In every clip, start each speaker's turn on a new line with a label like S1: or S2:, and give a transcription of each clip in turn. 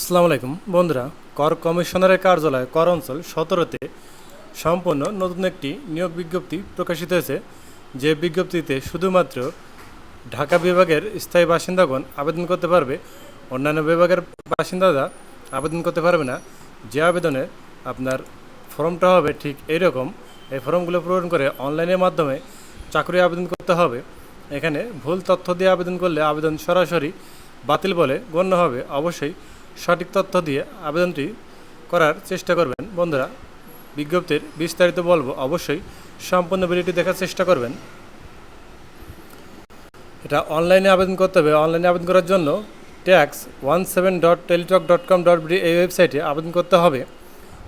S1: আসসালামু আলাইকুম। বন্ধুরা, কর কমিশনারের কার্যালয়, কর অঞ্চল সতেরোতে সম্পন্ন নতুন একটি নিয়োগ বিজ্ঞপ্তি প্রকাশিত হয়েছে। যে বিজ্ঞপ্তিতে শুধুমাত্র ঢাকা বিভাগের স্থায়ী বাসিন্দাগণ আবেদন করতে পারবে, অন্যান্য বিভাগের বাসিন্দারা আবেদন করতে পারবে না। যে আবেদনে আপনার ফর্মটা হবে ঠিক এইরকম, এই ফর্মগুলো পূরণ করে অনলাইনের মাধ্যমে চাকরি আবেদন করতে হবে। এখানে ভুল তথ্য দিয়ে আবেদন করলে আবেদন সরাসরি বাতিল বলে গণ্য হবে। অবশ্যই সঠিক তথ্য দিয়ে আবেদনটি করার চেষ্টা করবেন। বন্ধুরা, বিজ্ঞপ্তির বিস্তারিত বলব, অবশ্যই সম্পূর্ণ ভিডিওটি দেখার চেষ্টা করবেন। এটা অনলাইনে আবেদন করতে হবে। অনলাইনে আবেদন করার জন্য tax one seven dot Teletalk dot com dot এই ওয়েবসাইটে আবেদন করতে হবে।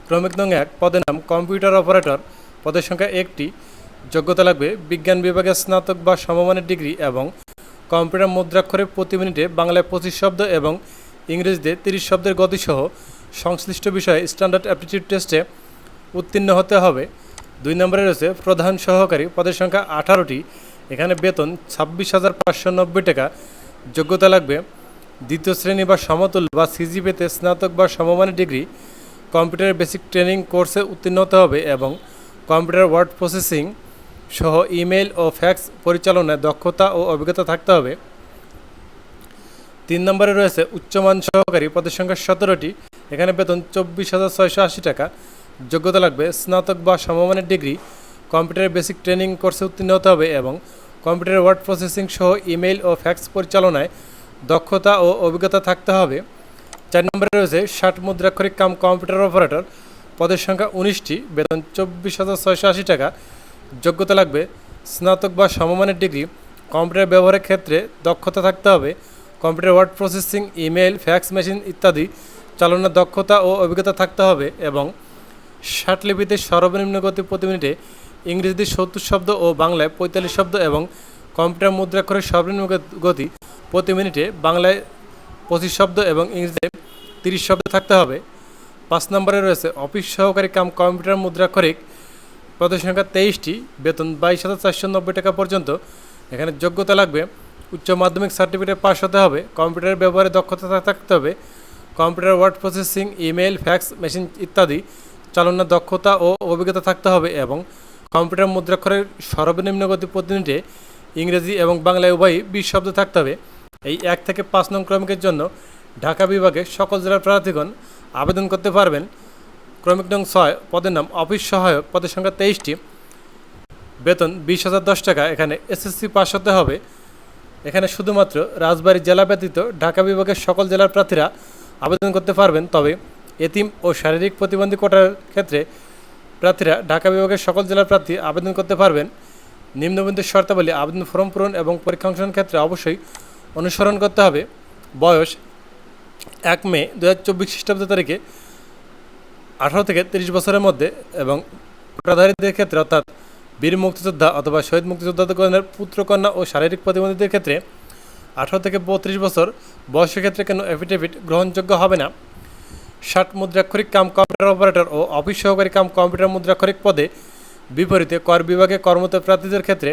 S1: ক্রমিক নং এক পদের নাম কম্পিউটার অপারেটর। পদের সংখ্যা একটি। যোগ্যতা লাগবে বিজ্ঞান বিভাগে স্নাতক বা সমমানের ডিগ্রি এবং কম্পিউটার মুদ্রাক্ষরে প্রতি মিনিটে বাংলায় পঁচিশ শব্দ এবং ইংরেজিতে তিরিশ শব্দের গতিসহ সংশ্লিষ্ট বিষয়ে স্ট্যান্ডার্ড অ্যাপটিটিউড টেস্টে উত্তীর্ণ হতে হবে। দুই নম্বরে রয়েছে প্রধান সহকারী, পদের সংখ্যা আঠারোটি। এখানে বেতন ছাব্বিশ হাজার পাঁচশো নব্বই টাকা। যোগ্যতা লাগবে দ্বিতীয় শ্রেণি বা সমতুল বা সিজিপিতে স্নাতক বা সমমানের ডিগ্রি। কম্পিউটারের বেসিক ট্রেনিং কোর্সে উত্তীর্ণ হতে হবে এবং কম্পিউটার ওয়ার্ড প্রসেসিং সহ ইমেল ও ফ্যাক্স পরিচালনায় দক্ষতা ও অভিজ্ঞতা থাকতে হবে। তিন নম্বরে রয়েছে উচ্চমান সহকারী পদের সংখ্যা সতেরোটি। এখানে বেতন চব্বিশ হাজার ছয়শো আশি টাকা। যোগ্যতা লাগবে স্নাতক বা সমমানের ডিগ্রি। কম্পিউটারের বেসিক ট্রেনিং কোর্সে উত্তীর্ণ হতে হবে এবং কম্পিউটার ওয়ার্ড প্রসেসিং সহ ইমেইল ও ফ্যাক্স পরিচালনায় দক্ষতা ও অভিজ্ঞতা থাকতে হবে। চার নম্বরে রয়েছে ষাট মুদ্রাক্ষরিক কাম কম্পিউটার অপারেটর। পদের সংখ্যা উনিশটি, বেতন চব্বিশ হাজার ছয়শো আশি টাকা। যোগ্যতা লাগবে স্নাতক বা সমমানের ডিগ্রি। কম্পিউটার ব্যবহারের ক্ষেত্রে দক্ষতা থাকতে হবে। Computer word processing email fax machine ইত্যাদি চালনার দক্ষতা ও অভিজ্ঞতা থাকতে হবে এবং লিপিতে সর্বনিম্ন গতি প্রতি মিনিটে ইংরেজিতে সত্তর শব্দ ও বাংলায় পঁয়তাল্লিশ শব্দ এবং কম্পিউটার মুদ্রাক্ষরের সর্বনিম্ন গতি প্রতি মিনিটে বাংলায় পঁচিশ শব্দ এবং ইংরেজিতে তিরিশ শব্দ থাকতে হবে। পাঁচ নম্বরে রয়েছে অফিস সহকারী কাম কম্পিউটার মুদ্রাক্ষরিক পদের তেইশটি। বেতন বাইশ হাজার চারশো নব্বই টাকা পর্যন্ত। এখানে যোগ্যতা লাগবে উচ্চ মাধ্যমিক সার্টিফিকেট পাস হতে হবে। কম্পিউটার ব্যবহারে দক্ষতা থাকতে হবে। Computer word processing email fax, machine ইত্যাদি চালনার দক্ষতা ও অভিজ্ঞতা থাকতে হবে এবং কম্পিউটার মুদ্রাক্ষরের সর্বনিম্ন গতি প্রতি ইংরেজি এবং বাংলায় উভয়ই বিশ শব্দ থাকতে হবে। এই এক থেকে পাঁচ নং ক্রমিকের জন্য ঢাকা বিভাগে সকল জেলার প্রার্থীগণ আবেদন করতে পারবেন। ক্রমিক নং ছয়, পদের নাম অফিস সহায়ক, পদের সংখ্যা তেইশটি। বেতন বিশ হাজার দশ টাকা, এখানে এসএসসি পাস হতে হবে। এখানে শুধুমাত্র রাজবাড়ী জেলা ব্যতীত ঢাকা বিভাগের সকল জেলার প্রার্থীরা আবেদন করতে পারবেন। তবে এতিম ও শারীরিক প্রতিবন্ধী কোটার ক্ষেত্রে প্রার্থীরা ঢাকা বিভাগের সকল জেলার প্রার্থী আবেদন করতে পারবেন। নিম্নবিন্দু শর্তাবলী আবেদন ফর্ম পূরণ এবং পরীক্ষা অংশগ্রহণ ক্ষেত্রে অবশ্যই অনুসরণ করতে হবে। বয়স এক মে দু হাজার চব্বিশ খ্রিস্টাব্দ তারিখে আঠারো থেকে তিরিশ বছরের মধ্যে এবং কোটাধারীদের ক্ষেত্রে অর্থাৎ বীর মুক্তিযোদ্ধা অথবা শহীদ মুক্তিযোদ্ধাদের পুত্রকন্যা ও শারীরিক প্রতিবন্ধীদের ক্ষেত্রে আঠারো থেকে বত্রিশ বছর বয়সের ক্ষেত্রে কোনো অ্যাফিডেভিট গ্রহণযোগ্য হবে না। ষাট মুদ্রাক্ষরিক কাম কম্পিউটার অপারেটর ও অফিস সহকারী কাম কম্পিউটার মুদ্রাক্ষরিক পদে বিপরীতে কর বিভাগে কর্মরত প্রার্থীদের ক্ষেত্রে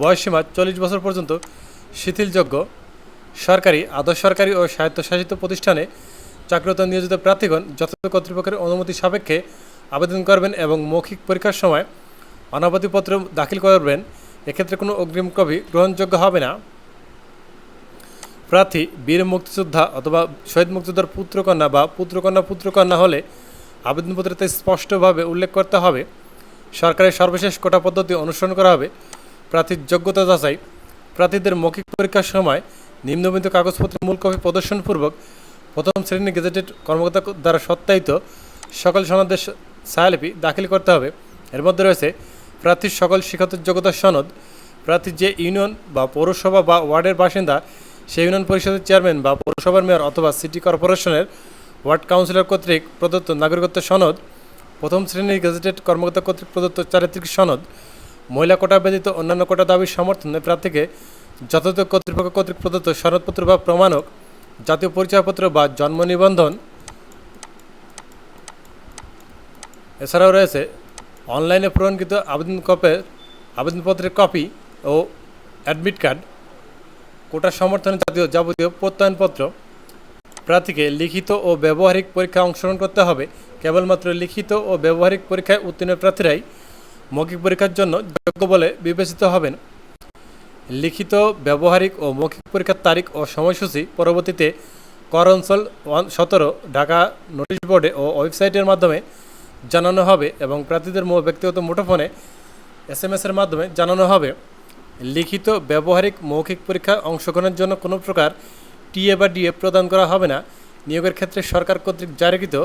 S1: বয়সসীমা চল্লিশ বছর পর্যন্ত শিথিলযোগ্য। সরকারি আদর্শ সরকারি ও স্বায়ত্তশাসিত প্রতিষ্ঠানে চাকরিরত নিয়োজিত প্রার্থীগণ যথাযথ কর্তৃপক্ষের অনুমতি সাপেক্ষে আবেদন করবেন এবং মৌখিক পরীক্ষার সময় অনাপত্তিপত্র দাখিল করবেন, এক্ষেত্রে কোনো অগ্রিম কপি গ্রহণযোগ্য হবে না। প্রার্থী বীর মুক্তিযোদ্ধা অথবা শহীদ মুক্তিযোদ্ধার পুত্রকন্যা বা পুত্রকন্যা পুত্রকন্যা হলে আবেদনপত্রতে স্পষ্টভাবে উল্লেখ করতে হবে। সরকারের সর্বশেষ কোটা পদ্ধতি অনুসরণ করা হবে। প্রার্থীর যোগ্যতা যাচাই। প্রার্থীদের মৌখিক পরীক্ষার সময় নিম্নবিন্দু কাগজপত্রের মূল কপি প্রদর্শনপূর্বক প্রথম শ্রেণির গেজেটেড কর্মকর্তা দ্বারা সত্যায়িত সকল সনদের ছায়ালিপি দাখিল করতে হবে। এর মধ্যে রয়েছে প্রার্থীর সকল শিক্ষাগত যোগ্যতার সনদ প্রার্থীর যে ইউনিয়ন বা পৌরসভা বা ওয়ার্ডের বাসিন্দা, সেই ইউনিয়ন পরিষদের চেয়ারম্যান বা পৌরসভার মেয়র অথবা সিটি কর্পোরেশনের ওয়ার্ড কাউন্সিলর কর্তৃক প্রদত্ত নাগরিকত্ব সনদ, প্রথম শ্রেণির গেজেটেড কর্মকর্তা কর্তৃক প্রদত্ত চারিত্রিক সনদ, মহিলা কোটা ব্যতীত অন্যান্য কোটা দাবির সমর্থনে প্রার্থীকে যথাযথ কর্তৃপক্ষ কর্তৃক প্রদত্ত সনদপত্র বা প্রমাণক, জাতীয় পরিচয়পত্র বা জন্ম নিবন্ধন। এছাড়াও রয়েছে অনলাইনে পূরণকৃত আবেদন কপের আবেদনপত্রের কপি ও অ্যাডমিট কার্ড, কোটা সমর্থনে জাতীয় যাবতীয় প্রত্যয়নপত্র, প্রার্থীকে লিখিত ও ব্যবহারিক পরীক্ষায় অংশগ্রহণ করতে হবে। কেবলমাত্র লিখিত ও ব্যবহারিক পরীক্ষায় উত্তীর্ণ প্রার্থীরাই মৌখিক পরীক্ষার জন্য যোগ্য বলে বিবেচিত হবেন। লিখিত, ব্যবহারিক ও মৌখিক পরীক্ষার তারিখ ও সময়সূচি পরবর্তীতে কর অঞ্চল ওয়ান সতেরো, ঢাকা নোটিশ বোর্ডে ও ওয়েবসাইটের মাধ্যমে জানানো হবে এবং প্রার্থীদের ব্যক্তিগত মুঠোফোনে এস এম এসের মাধ্যমে জানানো হবে, লিখিত ব্যবহারিক মৌখিক পরীক্ষায় অংশগ্রহণের জন্য কোনো প্রকার টিএ বা ডিএ প্রদান করা হবে না। নিয়োগের ক্ষেত্রে সরকার কর্তৃক জারিকৃত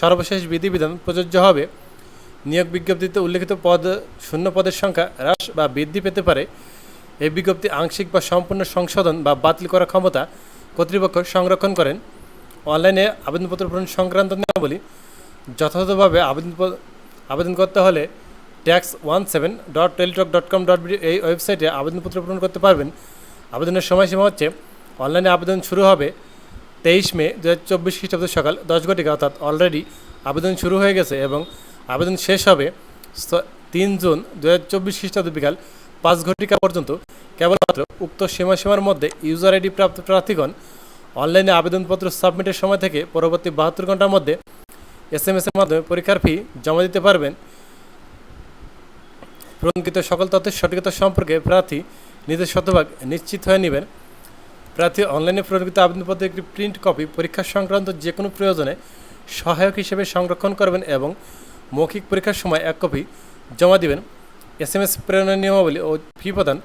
S1: সর্বশেষ বিধিবিধান প্রযোজ্য হবে। নিয়োগ বিজ্ঞপ্তিতে উল্লেখিত পদ, শূন্য পদের সংখ্যা হ্রাস বা বৃদ্ধি পেতে পারে। এই বিজ্ঞপ্তি আংশিক বা সম্পূর্ণ সংশোধন বা বাতিল করার ক্ষমতা কর্তৃপক্ষ সংরক্ষণ করেন। অনলাইনে আবেদনপত্র পূরণ সংক্রান্ত নিয়মাবলী যথাযথভাবে আবেদন আবেদন করতে হলে tax one seven dot Teletalk dot com dot এই ওয়েবসাইটে আবেদনপত্র পূরণ করতে পারবেন। আবেদনের সময়সীমা হচ্ছে অনলাইনে আবেদন শুরু হবে তেইশ মে দু হাজার চব্বিশ খ্রিস্টাব্দ সকাল দশ ঘটিকা, অর্থাৎ অলরেডি আবেদন শুরু হয়ে গেছে এবং আবেদন শেষ হবে তিন জুন দু হাজার চব্বিশ খ্রিস্টাব্দ বিকাল পাঁচ ঘটিকা পর্যন্ত। কেবলমাত্র উক্ত সীমাসীমার মধ্যে ইউজার আইডি প্রাপ্ত প্রার্থীগণ অনলাইনে আবেদনপত্র সাবমিটের সময় থেকে পরবর্তী বাহাত্তর ঘণ্টার মধ্যে এস এম এর মাধ্যমে পরীক্ষার ফি জমা দিতে পারবেন। প্রঙ্কিত সকল তথ্যের সঠিকতা সম্পর্কে প্রার্থী নিজের শতভাগ নিশ্চিত হয়ে নেবেন। প্রার্থী অনলাইনে প্রয়োগিত আবেদনপত্রের একটি প্রিন্ট কপি পরীক্ষা সংক্রান্ত যে কোনো প্রয়োজনে সহায়ক হিসেবে সংরক্ষণ করবেন এবং মৌখিক পরীক্ষার সময় এক কপি জমা দিবেন। এস এম এস প্রেরণের নিয়মাবলী ও ফি প্রদান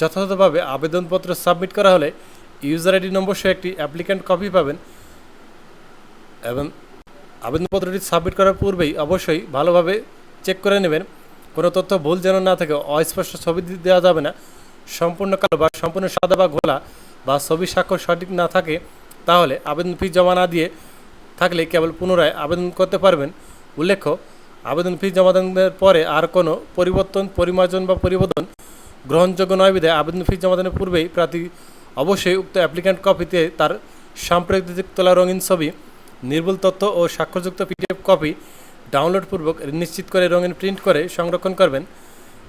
S1: যথাযথভাবে আবেদনপত্র সাবমিট করা হলে ইউজার আইডি নম্বর সহ একটি অ্যাপ্লিক্যান্ট কপি পাবেন এবং আবেদনপত্রটি সাবমিট করার পূর্বেই অবশ্যই ভালোভাবে চেক করে নেবেন। কোনো তথ্য ভুল যেন না থাকে, অস্পষ্ট ছবি দেওয়া যাবে না। সম্পূর্ণ কালো বা সম্পূর্ণ সাদা বা ঘোলা বা ছবি স্বাক্ষর সঠিক না থাকে, তাহলে আবেদন ফি জমা না দিয়ে থাকলে কেবল পুনরায় আবেদন করতে পারবেন। উল্লেখ্য, আবেদন ফি জমা জমাদানের পরে আর কোনো পরিবর্তন, পরিমার্জন বা পরিবর্তন গ্রহণযোগ্য নয় বিধায় আবেদন ফি জমা জমাদানের পূর্বেই প্রার্থী অবশ্যই উক্ত অ্যাপ্লিক্যান্ট কপিতে তার সাম্প্রতিক তোলা রঙিন ছবি নির্ভুল তথ্য ও স্বাক্ষরযুক্ত পিডিএফ কপি ডাউনলোড পূর্বক নিশ্চিত করে রঙিন প্রিন্ট করে সংরক্ষণ করবেন।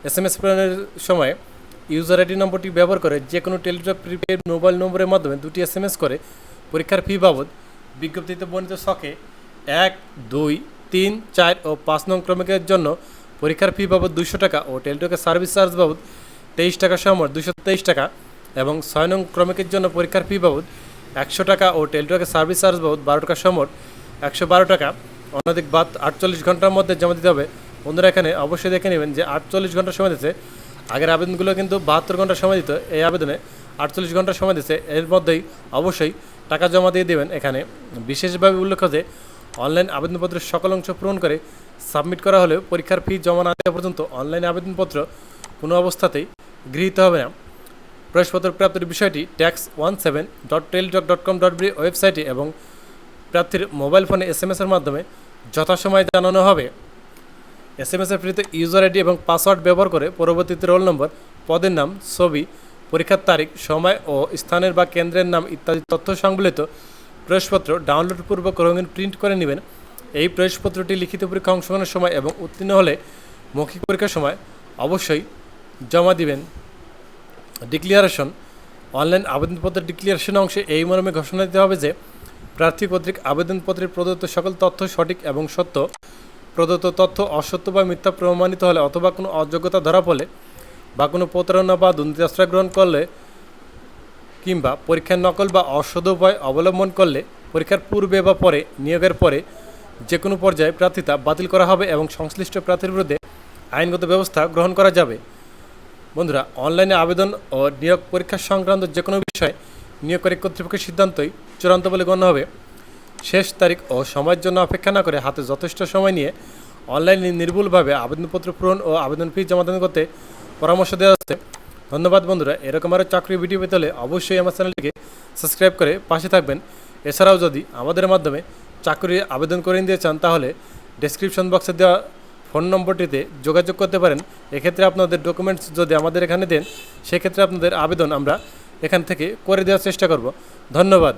S1: এস এম প্রেরণের সময় ইউজার আইডি নম্বরটি ব্যবহার করে যে কোনো টেলিটক প্রিপেড মোবাইল নম্বরের মাধ্যমে দুটি এস এম এস করে পরীক্ষার ফি বাবদ বিজ্ঞপ্তিতে বর্ণিত শখে এক, দুই, তিন, চার ও পাঁচ নং ক্রমিকের জন্য পরীক্ষার ফি বাবদ দুশো টাকা ও টেলিটকের সার্ভিস চার্জ বাবদ তেইশ টাকা সমর দুশো তেইশ টাকা এবং ছয় নং ক্রমিকের জন্য পরীক্ষার ফি বাবদ একশো টাকা ও টেলিটকের সার্ভিস চার্জ বাবদ বারো টাকা সমর, একশো বারো টাকা। অন্যদিক বাদ আটচল্লিশ ঘণ্টার মধ্যে জমা দিতে হবে। বন্ধুরা, এখানে অবশ্যই দেখে নেবেন যে আটচল্লিশ ঘণ্টা সময় দিচ্ছে। আগের আবেদনগুলো কিন্তু বাহাত্তর ঘণ্টা সময় দিত। এই আবেদনে আটচল্লিশ ঘণ্টা সময় দিচ্ছে। এর মধ্যেই অবশ্যই টাকা জমা দিয়ে দেবেন এখানে। বিশেষভাবে উল্লেখ যে অনলাইন আবেদনপত্রের সকল অংশ পূরণ করে সাবমিট করা হলেও পরীক্ষার ফি জমা না দেওয়া পর্যন্ত অনলাইন আবেদনপত্র কোনো অবস্থাতেই গৃহীত হবে না। প্রবেশপত্র প্রাপ্তির বিষয়টি tax one seven dot Teletalk dot com dot B ওয়েবসাইটে এবং প্রার্থীর মোবাইল ফোনে এস এম এসের মাধ্যমে যথাসময়ে জানানো হবে। এস এম এসের ফ্রিতে ইউজার আইডি এবং পাসওয়ার্ড ব্যবহার করে পরবর্তীতে রোল নম্বর পদের নাম, ছবি, পরীক্ষার তারিখ, সময় ও স্থানের বা কেন্দ্রের নাম ইত্যাদি তথ্য সংবলিত প্রবেশপত্র ডাউনলোড পূর্বক রঙিন প্রিন্ট করে নেবেন। এই প্রবেশপত্রটি লিখিত পরীক্ষা অংশগ্রহণের সময় এবং উত্তীর্ণ হলে মৌখিক পরীক্ষার সময় অবশ্যই জমা দিবেন। ডিক্লিয়ারেশন অনলাইন আবেদনপত্রের ডিক্লিয়ারেশন অংশে এই মর্মে ঘোষণা দিতে হবে যে, প্রার্থী কর্তৃক আবেদনপত্রে প্রদত্ত সকল তথ্য সঠিক এবং সত্য, প্রদত্ত তথ্য অসত্য বা মিথ্যা প্রমাণিত হলে অথবা কোনো অযোগ্যতা ধরা পড়লে বা কোনো প্রতারণা বা দুর্নীতি আশ্রয় গ্রহণ করলে কিংবা পরীক্ষার নকল বা অসদ উপায় অবলম্বন করলে পরীক্ষার পূর্বে বা পরে, নিয়োগের পরে যে কোনো পর্যায়ে প্রার্থিতা বাতিল করা হবে এবং সংশ্লিষ্ট প্রার্থীর বিরুদ্ধে আইনগত ব্যবস্থা গ্রহণ করা যাবে। বন্ধুরা, অনলাইনে আবেদন ও নিয়োগ পরীক্ষা সংক্রান্ত যে কোনো বিষয় নিয়োগকারী কর্তৃপক্ষের সিদ্ধান্তই চূড়ান্ত বলে গণ্য হবে। শেষ তারিখ ও সময়ের জন্য অপেক্ষা না করে হাতে যথেষ্ট সময় নিয়ে অনলাইনে নির্ভুলভাবে আবেদনপত্র পূরণ ও আবেদন ফি জমাদান করতে পরামর্শ দেওয়া হচ্ছে। ধন্যবাদ বন্ধুরা, এরকম আরও চাকরি ভিডিও পেতে হলে অবশ্যই আমার চ্যানেলটিকে সাবস্ক্রাইব করে পাশে থাকবেন। এছাড়াও যদি আমাদের মাধ্যমে চাকরি আবেদন করে নিতে চান, তাহলে ডেসক্রিপশন বক্সে দেওয়া ফোন নম্বরটিতে যোগাযোগ করতে পারেন। এক্ষেত্রে আপনাদের ডকুমেন্টস যদি আমাদের এখানে দেন, সেক্ষেত্রে আপনাদের আবেদন আমরা এখান থেকে করে দেওয়ার চেষ্টা করব। ধন্যবাদ।